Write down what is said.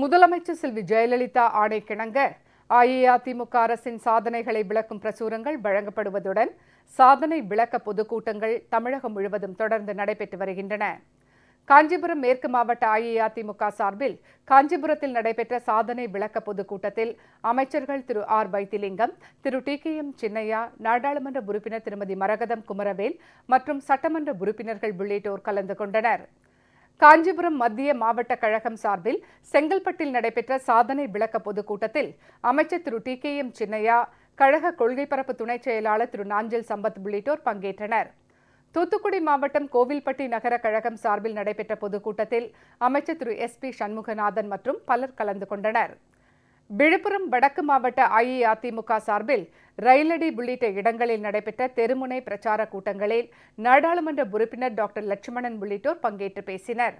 முதலமைச்சர் செல்வி ஜெயலலிதா ஆணைக்கிணங்க அஇஅதிமுக அரசின் சாதனைகளை விளக்கும் பிரசுரங்கள் வழங்கப்படுவதுடன் சாதனை விளக்க பொதுக்கூட்டங்கள் தமிழகம் முழுவதும் தொடர்ந்து நடைபெற்று வருகின்றன. காஞ்சிபுரம் மேற்கு மாவட்ட அஇஅதிமுக சார்பில் காஞ்சிபுரத்தில் நடைபெற்ற சாதனை விளக்க பொதுக்கூட்டத்தில் அமைச்சர்கள் Thiru R Vaithilingam Thiru T K M Chinnaiya நாடாளுமன்ற உறுப்பினர் திருமதி மரகதம் குமரவேல் மற்றும் சட்டமன்ற உறுப்பினர்கள் உள்ளிட்டோர் கலந்து கொண்டனர். காஞ்சிபுரம் மத்திய மாவட்ட கழகம் சார்பில் செங்கல்பட்டில் நடைபெற்ற சாதனை விளக்க பொதுக்கூட்டத்தில் அமைச்சர் திரு. டி. கே. எம். சின்னையா கழக கொள்கை பரப்பு துணைச் செயலாளர் திரு. நாஞ்சல் சம்பத் உள்ளிட்டோர் பங்கேற்றனர். தூத்துக்குடி மாவட்டம் கோவில்பட்டி நகர கழகம் சார்பில் நடைபெற்ற பொதுக்கூட்டத்தில் அமைச்சர் திரு. எஸ். பி. சண்முகநாதன் மற்றும் பலர் கலந்து கொண்டனர். விழுப்புரம் வடக்கு மாவட்ட அஇஅதிமுக சார்பில் ரயிலடி உள்ளிட்ட இடங்களில் நடைபெற்ற தெருமுனை பிரச்சார கூட்டங்களில் நாடாளுமன்ற உறுப்பினர் டாக்டர் லட்சுமணன் உள்ளிட்டோர் பங்கேற்று பேசினர்.